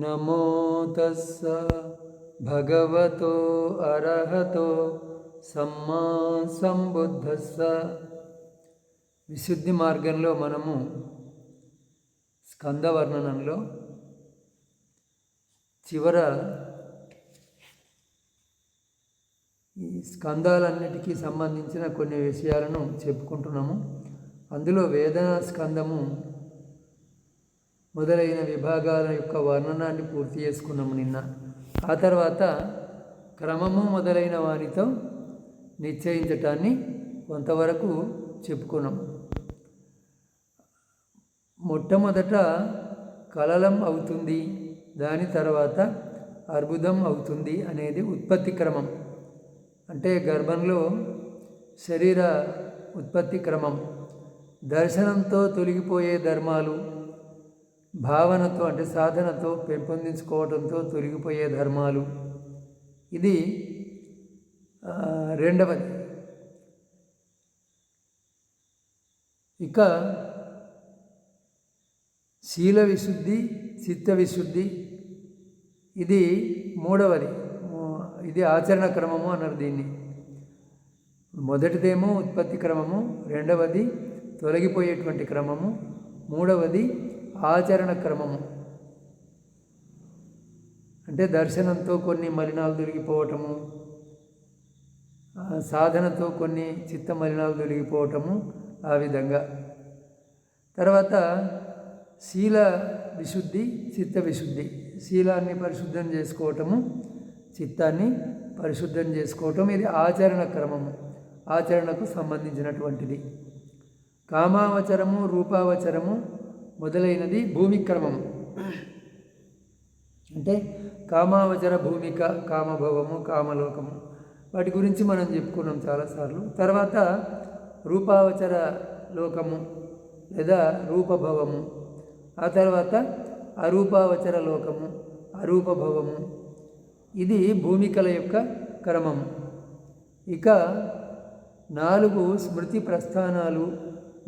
నమో తస్స భగవతో అర్హతో సమ్మా సంబుద్ధస్స. విశుద్ధి మార్గంలో మనము స్కంద వర్ణనంలో చివర ఈ స్కందాలన్నిటికీ సంబంధించిన కొన్ని విషయాలను చెప్పుకుంటున్నాము. అందులో వేదన స్కందము మొదలైన విభాగాల యొక్క వర్ణనాన్ని పూర్తి చేసుకున్నాము నిన్న. ఆ తర్వాత క్రమము మొదలైన వారితో నిశ్చయించటాన్ని కొంతవరకు చెప్పుకున్నాం మొట్టమొదట కలలం అవుతుంది దాని తర్వాత అర్బుదం అవుతుంది అనేది ఉత్పత్తి క్రమం. అంటే గర్భంలో శరీర ఉత్పత్తి క్రమం. దర్శనంతో తొలగిపోయే ధర్మాలు భావనతో అంటే సాధనతో పెంపొందించుకోవడంతో తొలగిపోయే ధర్మాలు. ఇది రెండవది. ఇక శీల విశుద్ధి చిత్త విశుద్ధి ఇది మూడవది. ఇది ఆచరణ క్రమము అన్నారు దీన్ని. మొదటిదేమో ఉత్పత్తి క్రమము రెండవది తొలగిపోయేటువంటి క్రమము మూడవది ఆచరణ క్రమము అంటే దర్శనంతో కొన్ని మలినాలు దొరికిపోవటము సాధనతో కొన్ని చిత్త మలినాలు దొరికిపోవటము ఆ విధంగా. తర్వాత శీల విశుద్ధి చిత్త విశుద్ధి. శీలాన్ని పరిశుద్ధం చేసుకోవటము చిత్తాన్ని పరిశుద్ధం చేసుకోవటం ఇది ఆచరణ క్రమము ఆచరణకు సంబంధించినటువంటిది. కామావచరము రూపావచరము మొదలైనది భూమిక్రమం. అంటే కామావచర భూమిక కామభవము కామలోకము. వాటి గురించి మనం చెప్పుకున్నాం చాలాసార్లు. తర్వాత రూపావచర లోకము లేదా రూపభవము. ఆ తర్వాత అరూపావచర లోకము అరూపభవము. ఇది భూమికల యొక్క క్రమం. ఇక నాలుగు స్మృతి ప్రస్థానాలు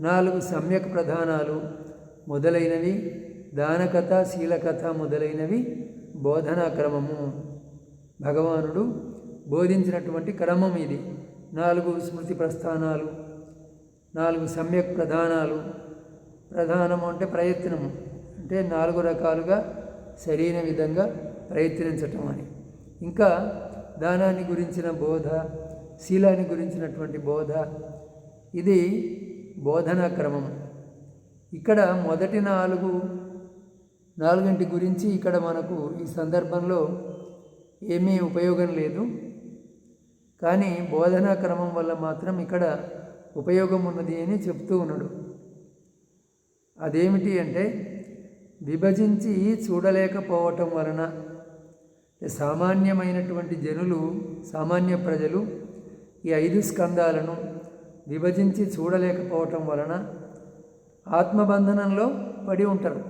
నాలుగు సమ్యక్ ప్రధానాలు మొదలైనవి దానకథ శీలకథ మొదలైనవి బోధనా క్రమము. భగవానుడు బోధించినటువంటి క్రమం ఇది. నాలుగు స్మృతి ప్రస్థానాలు నాలుగు సమ్యక్ ప్రధానాలు. ప్రధానము అంటే ప్రయత్నము. అంటే నాలుగు రకాలుగా సరైన విధంగా ప్రయత్నించటం అని. ఇంకా దానాన్ని గురించిన బోధ శీలాన్ని గురించినటువంటి బోధ ఇది బోధనా క్రమం ఇక్కడ మొదటి నాలుగు నాలుగింటి గురించి ఇక్కడ మనకు ఈ సందర్భంలో ఏమీ ఉపయోగం లేదు. కానీ బోధనా క్రమం వల్ల మాత్రం ఇక్కడ ఉపయోగం ఉన్నది అని చెప్తూ ఉన్నాడు. అదేమిటి అంటే విభజించి చూడలేకపోవటం వలన సామాన్యమైనటువంటి జనులు సామాన్య ప్రజలు ఈ ఐదు స్కందాలను విభజించి చూడలేకపోవటం వలన ఆత్మబంధనంలో పడి ఉంటారు.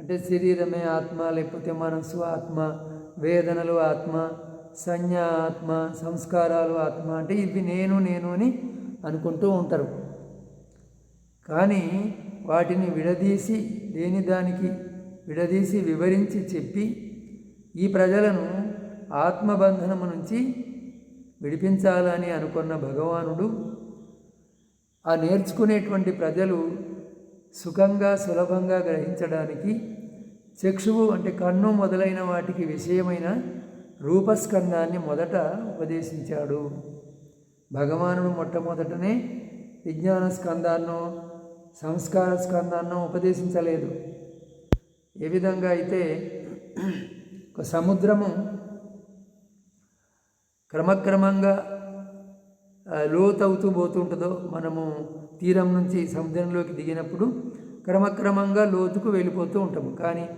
అంటే శరీరమే ఆత్మ లేకపోతే మనస్సు ఆత్మ వేదనలు ఆత్మ సంజ్ఞ ఆత్మ సంస్కారాలు ఆత్మ అంటే ఇవి నేను నేను అని అనుకుంటూ ఉంటారు. కానీ వాటిని విడదీసి లేని దానికి విడదీసి వివరించి చెప్పి ఈ ప్రజలను ఆత్మబంధనము నుంచి విడిపించాలని అనుకున్న భగవానుడు ఆ నేర్చుకునేటువంటి ప్రజలు సుఖంగా సులభంగా గ్రహించడానికి చక్షువు అంటే కన్ను మొదలైన వాటికి విషయమైన రూపస్కందాన్ని మొదట ఉపదేశించాడు. భగవానుడు మొట్టమొదటనే విజ్ఞాన స్కందాన్నో సంస్కార స్కందాన్నో ఉపదేశించలేదు. ఏ విధంగా అయితే ఒక సముద్రము క్రమక్రమంగా లోతవుతూ పోతుంటుందో మనము తీరం నుంచి సముద్రంలోకి దిగినప్పుడు క్రమక్రమంగా లోతుకు వెళ్ళిపోతూ ఉంటాము. కానీ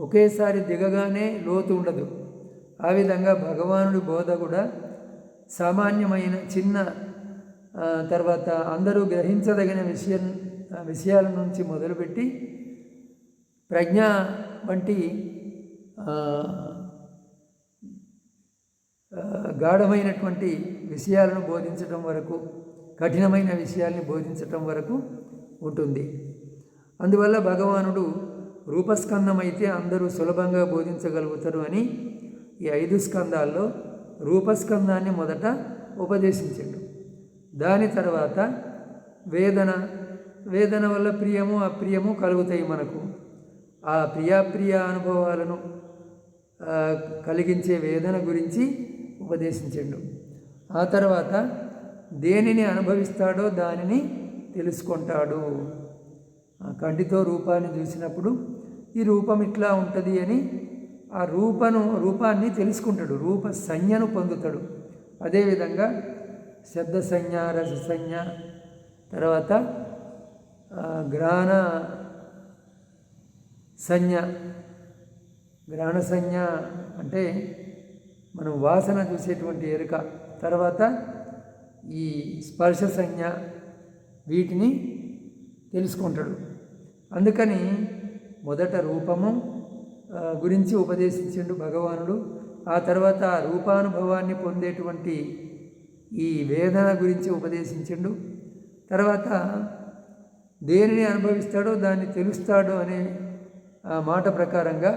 ఒకేసారి దిగగానే లోతు ఉండదు. ఆ విధంగా భగవానుడి బోధ కూడా సామాన్యమైన చిన్న తర్వాత అందరూ గ్రహించదగిన విషయం విషయాల నుంచి మొదలుపెట్టి ప్రజ్ఞ వంటి గాఢమైనటువంటి విషయాలను బోధించటం వరకు కఠినమైన విషయాల్ని బోధించటం వరకు ఉంటుంది. అందువల్ల భగవానుడు రూపస్కందమైతే అందరూ సులభంగా బోధించగలుగుతారు అని ఈ ఐదు స్కందాల్లో రూపస్కందాన్ని మొదట ఉపదేశించాడు. దాని తర్వాత వేదన వేదన వల్ల ప్రియము అప్రియము కలుగుతాయి మనకు. ఆ ప్రియాప్రియ అనుభవాలను కలిగించే వేదన గురించి ఉపదేశించండు. ఆ తర్వాత దేనిని అనుభవిస్తాడో దానిని తెలుసుకుంటాడు. ఆ కంటితో రూపాన్ని చూసినప్పుడు ఈ రూపం ఇట్లా ఉంటుంది అని ఆ రూపను రూపాన్ని తెలుసుకుంటాడు. రూప సంజ్ఞను పొందుతాడు. అదేవిధంగా శబ్ద సంజ్ఞ రస సంజ్ఞ తర్వాత గ్రాణ సంజ్ఞ. గ్రాణ సంజ్ఞ అంటే మనం వాసన చూసేటువంటి ఎరుక. తర్వాత ఈ స్పర్శ సంజ్ఞ వీటిని తెలుసుకుంటాడు. అందుకని మొదట రూపము గురించి ఉపదేశించిండు భగవానుడు. ఆ తర్వాత రూపానుభవాన్ని పొందేటువంటి ఈ వేదన గురించి ఉపదేశించిండు. తర్వాత దేనిని అనుభవిస్తాడో దాన్ని తెలుస్తాడో అనే ఆ మాట ప్రకారంగా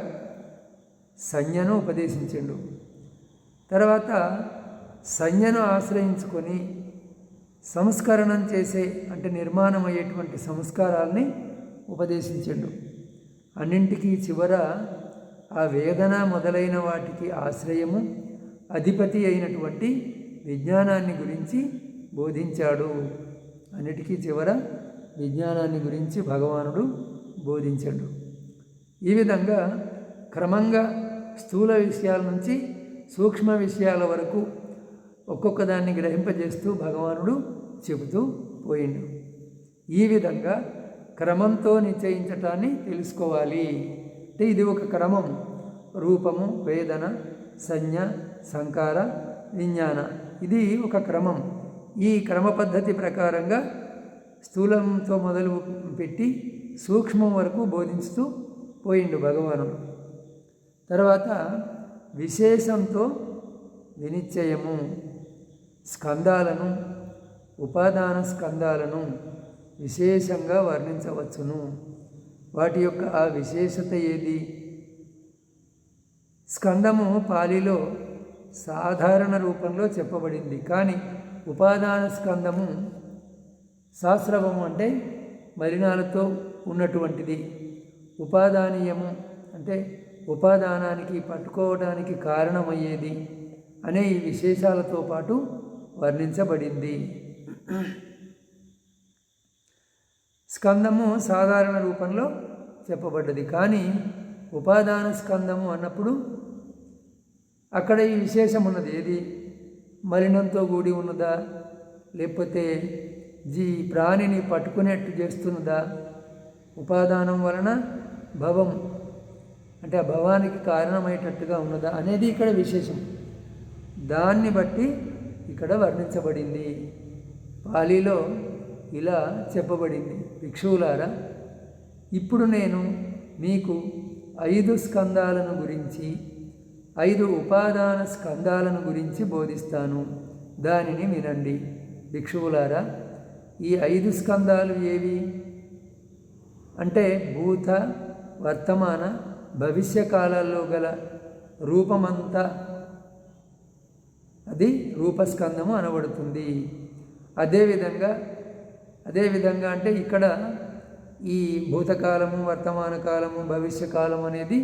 సంజ్ఞను ఉపదేశించిండు. తర్వాత సంజ్ఞను ఆశ్రయించుకొని సంస్కరణం చేసే అంటే నిర్మాణం అయ్యేటువంటి సంస్కారాల్ని ఉపదేశించండు. అన్నింటికీ చివర ఆ వేదన మొదలైన వాటికి ఆశ్రయము అధిపతి అయినటువంటి విజ్ఞానాన్ని గురించి బోధించాడు. అన్నిటికీ చివర విజ్ఞానాన్ని గురించి భగవానుడు బోధించాడు. ఈ విధంగా క్రమంగా స్థూల విషయాల నుంచి సూక్ష్మ విషయాల వరకు ఒక్కొక్క దాన్ని గ్రహింపజేస్తూ భగవానుడు చెబుతూ పోయిండు. ఈ విధంగా క్రమంతో నిశ్చయించటాన్ని తెలుసుకోవాలి. అంటే ఇది ఒక క్రమం. రూపము వేదన సంజ్ఞ సంకార విజ్ఞాన. ఇది ఒక క్రమం. ఈ క్రమ పద్ధతి ప్రకారంగా స్థూలంతో మొదలు పెట్టి సూక్ష్మం వరకు బోధిస్తూ పోయిండు భగవానుడు. తర్వాత విశేషంతో వినిశ్చయము స్కందాలను ఉపాదాన స్కందాలను విశేషంగా వర్ణించవచ్చును. వాటి యొక్క ఆ విశేషత ఏది? స్కందము పాలిలో సాధారణ రూపంలో చెప్పబడింది. కానీ ఉపాదాన స్కందము శాస్త్రవము అంటే మలినాలతో ఉన్నటువంటిది. ఉపాదానీయము అంటే ఉపాదానానికి పట్టుకోవడానికి కారణమయ్యేది అనే ఈ విశేషాలతో పాటు వర్ణించబడింది. స్కందము సాధారణ రూపంలో చెప్పబడ్డది. కానీ ఉపాదాన స్కందము అన్నప్పుడు అక్కడ ఈ విశేషం ఉన్నది ఏది? మలినంతో కూడి ఉన్నదా? లేకపోతే జీ ప్రాణిని పట్టుకునేట్టు చేస్తున్నదా? ఉపాదానం వలన భవం అంటే ఆ భవానికి కారణమయ్యేటట్టుగా ఉన్నదా అనేది ఇక్కడ విశేషం. దాన్ని బట్టి ఇక్కడ వర్ణించబడింది. పాలీలో ఇలా చెప్పబడింది. భిక్షువులారా ఇప్పుడు నేను మీకు ఐదు స్కందాలను గురించి ఐదు ఉపాదాన స్కందాలను గురించి బోధిస్తాను. దానిని వినండి. భిక్షువులారా ఈ ఐదు స్కందాలు ఏవి? అంటే భూత వర్తమాన భవిష్య కాలాల్లో గల రూపమంతా అది రూపస్కందము అనబడుతుంది. అదేవిధంగా అదేవిధంగా అంటే ఇక్కడ ఈ భూతకాలము వర్తమాన కాలము భవిష్య కాలం అనేది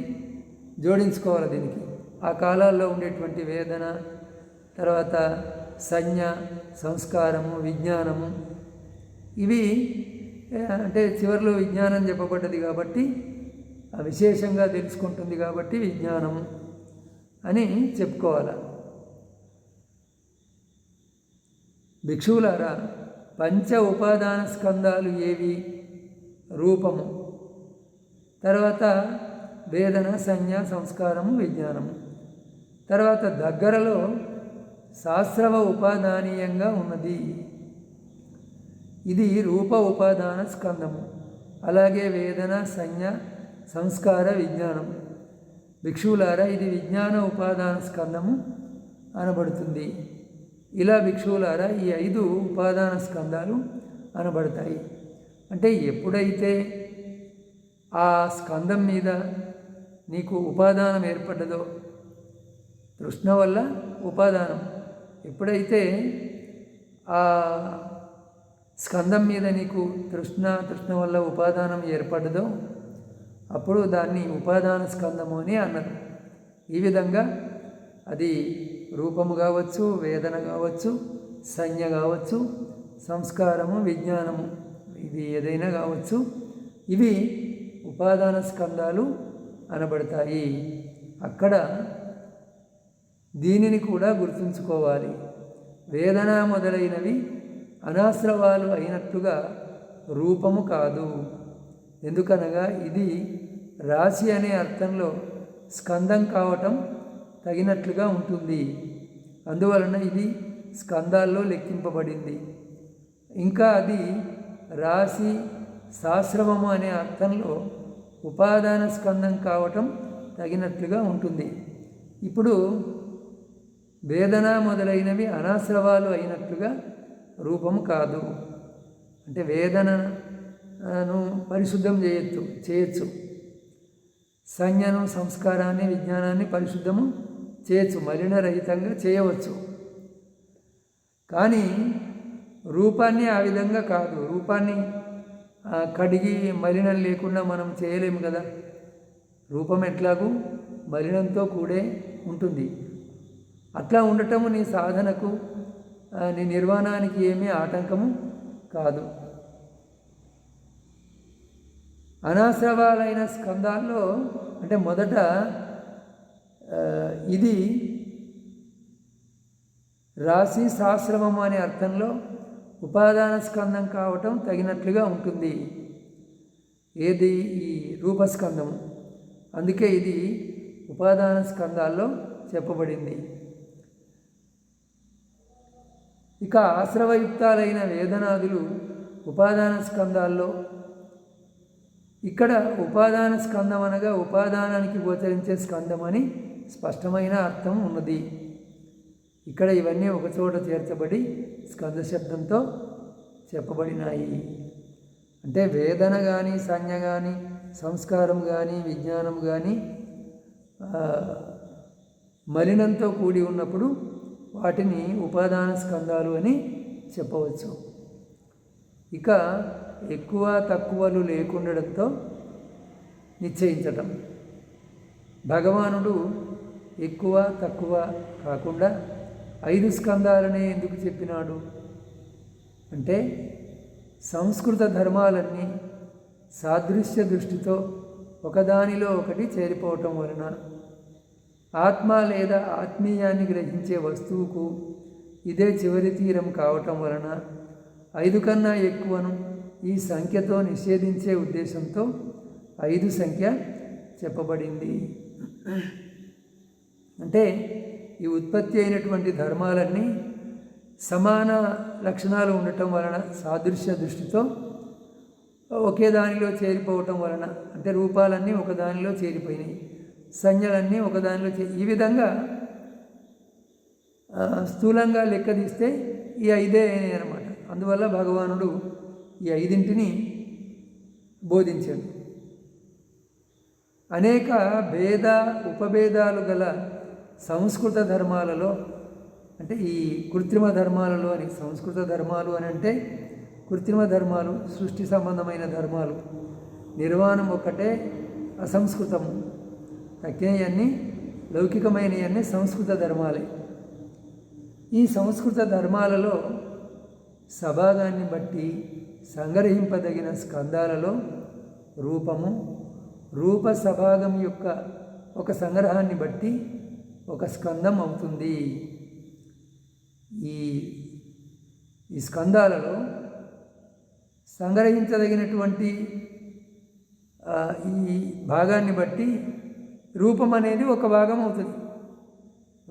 జోడించుకోవాలి దీనికి. ఆ కాలాల్లో ఉండేటువంటి వేదన తర్వాత సంజ్ఞ సంస్కారము విజ్ఞానము ఇవి అంటే చివరిలో విజ్ఞానం చెప్పబడ్డది కాబట్టి ఆ విశేషంగా తెలుసుకుంటుంది కాబట్టి విజ్ఞానము అని చెప్పుకోవాలి. భిక్షువులారా పంచ ఉపాదాన స్కందాలు ఏవి? రూపము. తర్వాత వేదన సంజ్ఞ సంస్కారము విజ్ఞానము. తర్వాత దగ్గరలో శాస్త్రవ ఉపాదానీయంగా ఉన్నది. ఇది రూప ఉపాదాన స్కందము. అలాగే వేదన సంజ్ఞ సంస్కార విజ్ఞానం భిక్షువులారా ఇది విజ్ఞాన ఉపాదాన స్కందము అనబడుతుంది. ఇలా భిక్షువులారా ఈ ఐదు ఉపాదాన స్కందాలు అనబడతాయి. అంటే ఎప్పుడైతే ఆ స్కందం మీద నీకు ఉపాదానం ఏర్పడ్డదో తృష్ణ వల్ల ఉపాదానం. ఎప్పుడైతే ఆ స్కందం మీద నీకు తృష్ణ తృష్ణ వల్ల ఉపాదానం ఏర్పడ్డదో అప్పుడు దాన్ని ఉపాదాన స్కందము అని అన్నారు. ఈ విధంగా అది రూపము కావచ్చు వేదన కావచ్చు సంజ్ఞ కావచ్చు సంస్కారము విజ్ఞానము ఇది ఏదైనా కావచ్చు ఇవి ఉపాదాన స్కందాలు అనబడతాయి. అక్కడ దీనిని కూడా గుర్తుంచుకోవాలి. వేదన మొదలైనవి అనాశ్రవాలు అయినట్టుగా రూపము కాదు. ఎందుకనగా ఇది రాశి అనే అర్థంలో స్కందం కావటం తగినట్లుగా ఉంటుంది. అందువలన ఇది స్కందాల్లో లెక్కింపబడింది. ఇంకా అది రాశి శాస్త్రవము అనే అర్థంలో ఉపాదాన స్కందం కావటం తగినట్లుగా ఉంటుంది. ఇప్పుడు వేదన మొదలైనవి అనాశ్రవాలు అయినట్లుగా రూపం కాదు. అంటే వేదనను పరిశుద్ధం చేయొచ్చు చేయొచ్చు. సంజ్ఞను సంస్కారాన్ని విజ్ఞానాన్ని పరిశుద్ధము చేయొచ్చు మలినరహితంగా చేయవచ్చు. కానీ రూపాన్ని ఆ విధంగా కాదు. రూపాన్ని కడిగి మలినం లేకుండా మనం చేయలేము కదా. రూపం ఎట్లాగూ మలినంతో కూడే ఉంటుంది. అట్లా ఉండటము నీ సాధనకు నీ నిర్వాణానికి ఏమీ ఆటంకము కాదు. అనాశ్రవాలైన స్కందాల్లో అంటే మొదట ఇది రాశి సహస్రమం అనే అర్థంలో ఉపాదాన స్కందం కావటం తగినట్లుగా ఉంటుంది. ఏది? ఈ రూపస్కందము. అందుకే ఇది ఉపాదాన స్కందాల్లో చెప్పబడింది. ఇక ఆశ్రవయుక్తాలైన వేదనాదులు ఉపాదాన స్కందాల్లో ఇక్కడ ఉపాదాన స్కందం అనగా ఉపాదానానికి గోచరించే స్కందం అని స్పష్టమైన అర్థం ఉన్నది. ఇక్కడ ఇవన్నీ ఒకచోట చేర్చబడి స్కంద శబ్దంతో చెప్పబడినాయి. అంటే వేదన కానీ సంజ్ఞ కానీ సంస్కారం కానీ విజ్ఞానం కానీ మలినంతో కూడి ఉన్నప్పుడు వాటిని ఉపాదాన స్కందాలు అని చెప్పవచ్చు. ఇక ఎక్కువ తక్కువలు లేకుండడంతో నిశ్చయించటం. భగవానుడు ఎక్కువ తక్కువ కాకుండా ఐదు స్కందాలనే ఎందుకు చెప్పినాడు? అంటే సంస్కృత ధర్మాలన్నీ సాదృశ్య దృష్టితో ఒకదానిలో ఒకటి చేరిపోవటం వలన ఆత్మ లేదా ఆత్మీయాన్ని గ్రహించే వస్తువుకు ఇదే చివరి తీరం కావటం వలన ఐదు కన్నా ఎక్కువను ఈ సంఖ్యతో నిషేధించే ఉద్దేశంతో ఐదు సంఖ్య చెప్పబడింది. అంటే ఈ ఉత్పత్తి అయినటువంటి ధర్మాలన్నీ సమాన లక్షణాలు ఉండటం వలన సాదృశ్య దృష్టితో ఒకే దానిలో చేరిపోవటం వలన అంటే రూపాలన్నీ ఒక దానిలో చేరిపోయినాయి సంజ్ఞలన్నీ ఒక దానిలో చే ఈ విధంగా స్థూలంగా లెక్క తీస్తే ఈ ఐదే అనమాట అందువల్ల భగవానుడు ఈ ఐదింటిని బోధించాడు. అనేక భేద ఉపభేదాలు గల సంస్కృత ధర్మాలలో అంటే ఈ కృత్రిమ ధర్మాలలో అని సంస్కృత ధర్మాలు అని అంటే కృత్రిమ ధర్మాలు సృష్టి సంబంధమైన ధర్మాలు. నిర్వాణం ఒక్కటే అసంస్కృతము. తక్కినవన్నీ లౌకికమైనవన్నీ సంస్కృత ధర్మాలే. ఈ సంస్కృత ధర్మాలలో సభాగాన్ని బట్టి సంగ్రహింపదగిన స్కందాలలో రూపము రూప సభాగం యొక్క ఒక సంగ్రహాన్ని బట్టి ఒక స్కందం అవుతుంది. ఈ ఈ స్కందాలలో సంగ్రహించదగినటువంటి ఈ భాగాన్ని బట్టి రూపం అనేది ఒక భాగం అవుతుంది.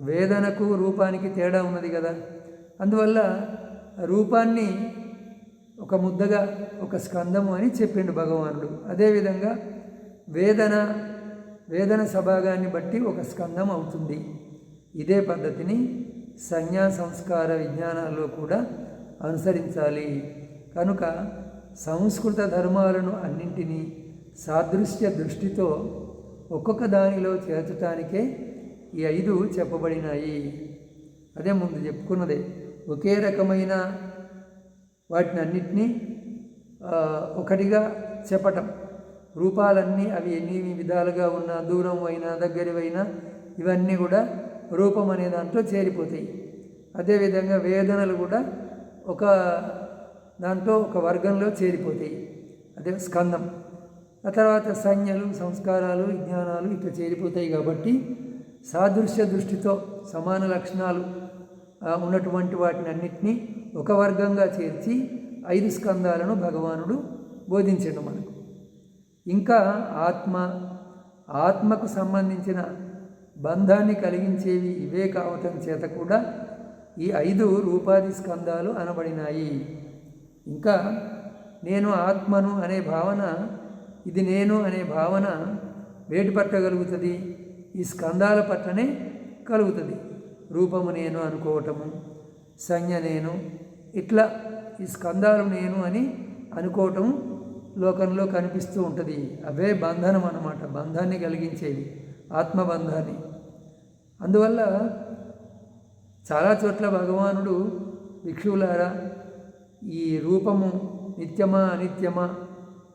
వేదనకు రూపానికి తేడా ఉన్నది కదా. అందువల్ల రూపాన్ని ఒక ముద్దగా ఒక స్కందము అని చెప్పిండు భగవానుడు. అదేవిధంగా వేదన వేదన సభాగాన్ని బట్టి ఒక స్కందం అవుతుంది. ఇదే పద్ధతిని సంజ్ఞా సంస్కార విజ్ఞానాల్లో కూడా అనుసరించాలి. కనుక సంస్కృత ధర్మాలను అన్నింటినీ సాదృశ్య దృష్టితో ఒక్కొక్క దానిలో చేర్చటానికే ఈ ఐదు చెప్పబడినాయి. అదే ముందు చెప్పుకున్నదే. ఒకే రకమైన వాటిని అన్నిటినీ ఒకటిగా చెప్పటం. రూపాలన్నీ అవి ఎన్ని విధాలుగా ఉన్నా దూరం అయినా దగ్గరవైనా ఇవన్నీ కూడా రూపం అనే దాంట్లో చేరిపోతాయి. అదేవిధంగా వేదనలు కూడా ఒక దాంట్లో ఒక వర్గంలో చేరిపోతాయి. అదే స్కందం. ఆ తర్వాత సంజ్ఞలు సంస్కారాలు విజ్ఞానాలు ఇట్లా చేరిపోతాయి కాబట్టి సాదృశ్య దృష్టితో సమాన లక్షణాలు ఉన్నటువంటి వాటిని అన్నిటినీ ఒక వర్గంగా చేర్చి ఐదు స్కందాలను భగవానుడు బోధించండు మనకు. ఇంకా ఆత్మ ఆత్మకు సంబంధించిన బంధాన్ని కలిగించేవి ఇవే కావటం చేత కూడా ఈ ఐదు రూపాది స్కందాలు అనబడినాయి. ఇంకా నేను ఆత్మను అనే భావన ఇది నేను అనే భావన వేటి పట్టగలుగుతుంది ఈ స్కందాల పట్లనే కలుగుతుంది. రూపము నేను అనుకోవటము సంజ్ఞ నేను ఇట్లా ఈ స్కందాలు నేను అని అనుకోవటం లోకంలో కనిపిస్తూ ఉంటుంది. అవే బంధనం అన్నమాట. బంధాన్ని కలిగించేవి. ఆత్మబంధాన్ని. అందువల్ల చాలా చోట్ల భగవానుడు భిక్షువులారా ఈ రూపము నిత్యమా అనిత్యమా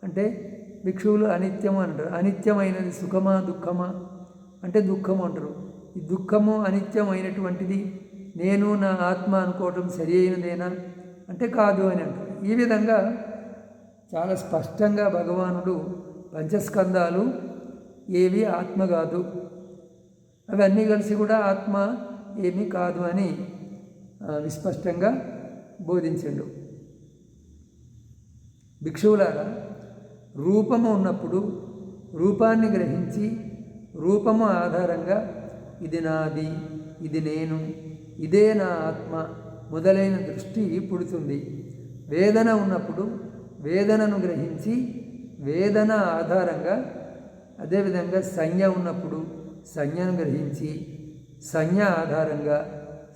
అంటే భిక్షువులు అనిత్యము అంటారు. అనిత్యమైనది సుఖమా దుఃఖమా అంటే దుఃఖము అంటారు. ఈ దుఃఖము అనిత్యమైనటువంటిది నేను నా ఆత్మ అనుకోవటం సరి అయినదేనా అంటే కాదు అని అంటారు. ఈ విధంగా చాలా స్పష్టంగా భగవానుడు పంచస్కందాలు ఏవి ఆత్మ కాదు. అవన్నీ కలిసి కూడా ఆత్మ ఏమీ కాదు అని విస్పష్టంగా బోధించండు. భిక్షువులారా రూపము ఉన్నప్పుడు రూపాన్ని గ్రహించి రూపము ఆధారంగా ఇది నాది ఇది నేను ఇదే నా ఆత్మ మొదలైన దృష్టి పుడుతుంది. వేదన ఉన్నప్పుడు వేదనను గ్రహించి వేదన ఆధారంగా అదేవిధంగా సంజ్ఞ ఉన్నప్పుడు సంజ్ఞను గ్రహించి సంజ్ఞ ఆధారంగా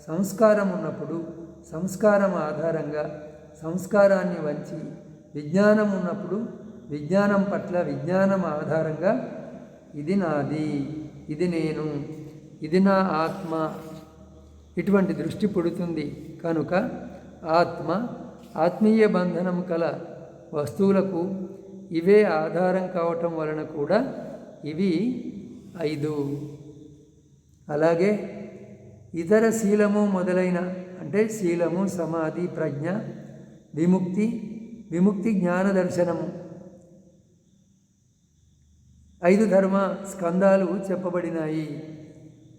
సంస్కారం ఉన్నప్పుడు సంస్కారం ఆధారంగా సంస్కారాన్ని వంచి విజ్ఞానం ఉన్నప్పుడు విజ్ఞానం పట్ల విజ్ఞానం ఆధారంగా ఇది నాది ఇది నేను ఇది నా ఆత్మ ఇటువంటి దృష్టి పుడుతుంది. కనుక ఆత్మ ఆత్మీయ బంధనం కల వస్తువులకు ఇవే ఆధారం కావటం వలన కూడా ఇవి ఐదు. అలాగే ఇతర శీలము మొదలైన అంటే శీలము సమాధి ప్రజ్ఞ విముక్తి విముక్తి జ్ఞాన దర్శనము. ఐదు ధర్మ స్కందాలు చెప్పబడినాయి.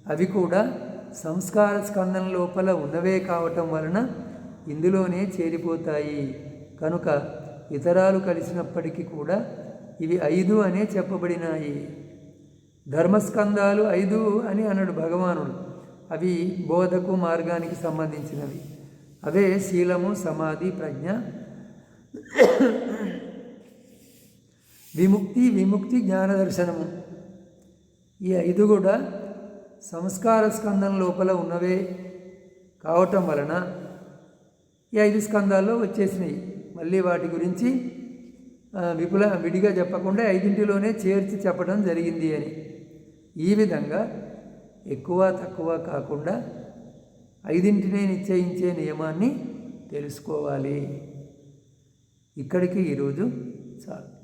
అవి కూడా సంస్కార స్కందం లోపల ఉన్నవే కావటం వలన ఇందులోనే చేరిపోతాయి. కనుక ఇతరాలు కలిసినప్పటికీ కూడా ఇవి ఐదు అనే చెప్పబడినాయి. ధర్మస్కందాలు ఐదు అని అన్నాడు భగవానుడు. అవి బోధకు మార్గానికి సంబంధించినవి. అవే శీలము సమాధి ప్రజ్ఞ. విముక్తి విముక్తి జ్ఞానదర్శనము ఈ ఐదు కూడా సంస్కార స్కందం లోపల ఉన్నవే కావటం వలన ఈ ఐదు స్కందాల్లో వచ్చేసినాయి. మళ్ళీ వాటి గురించి విపుల విడిగా చెప్పకుండా ఐదింటిలోనే చేర్చి చెప్పడం జరిగింది అని. ఈ విధంగా ఎక్కువ తక్కువ కాకుండా ఐదింటినే నిశ్చయించే నియమాన్ని తెలుసుకోవాలి. ఇక్కడికి ఈరోజు చాలు